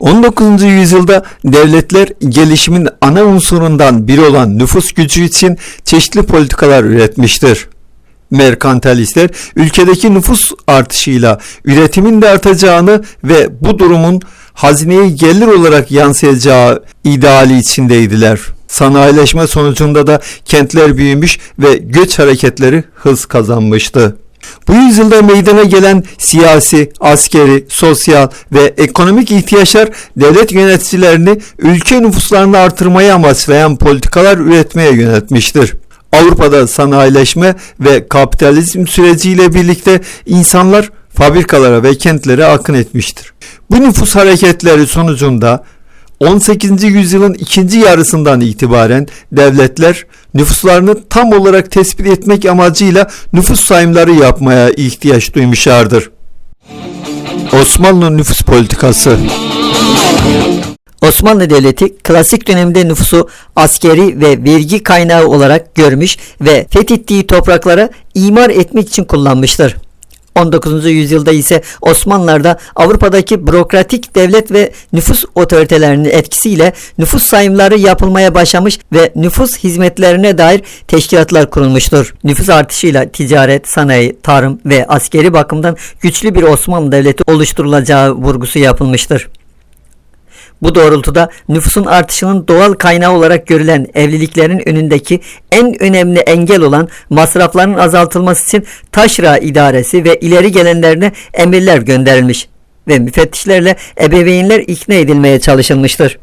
19. yüzyılda devletler gelişimin ana unsurundan biri olan nüfus gücü için çeşitli politikalar üretmiştir. Merkantilistler ülkedeki nüfus artışıyla üretimin de artacağını ve bu durumun hazineye gelir olarak yansıyacağı ideali içindeydiler. Sanayileşme sonucunda da kentler büyümüş ve göç hareketleri hız kazanmıştı. Bu yüzyılda meydana gelen siyasi, askeri, sosyal ve ekonomik ihtiyaçlar devlet yöneticilerini ülke nüfuslarını artırmayı amaçlayan politikalar üretmeye yöneltmiştir. Avrupa'da sanayileşme ve kapitalizm süreciyle birlikte insanlar fabrikalara ve kentlere akın etmiştir. Bu nüfus hareketleri sonucunda 18. yüzyılın ikinci yarısından itibaren devletler nüfuslarını tam olarak tespit etmek amacıyla nüfus sayımları yapmaya ihtiyaç duymuşlardır. Osmanlı nüfus politikası Osmanlı Devleti klasik dönemde nüfusu askeri ve vergi kaynağı olarak görmüş ve fethettiği topraklara imar etmek için kullanmıştır. 19. yüzyılda ise Osmanlılar'da Avrupa'daki bürokratik devlet ve nüfus otoritelerinin etkisiyle nüfus sayımları yapılmaya başlamış ve nüfus hizmetlerine dair teşkilatlar kurulmuştur. Nüfus artışıyla ticaret, sanayi, tarım ve askeri bakımdan güçlü bir Osmanlı Devleti oluşturulacağı vurgusu yapılmıştır. Bu doğrultuda nüfusun artışının doğal kaynağı olarak görülen evliliklerin önündeki en önemli engel olan masrafların azaltılması için taşra idaresi ve ileri gelenlerine emirler gönderilmiş ve müfettişlerle ebeveynler ikna edilmeye çalışılmıştır.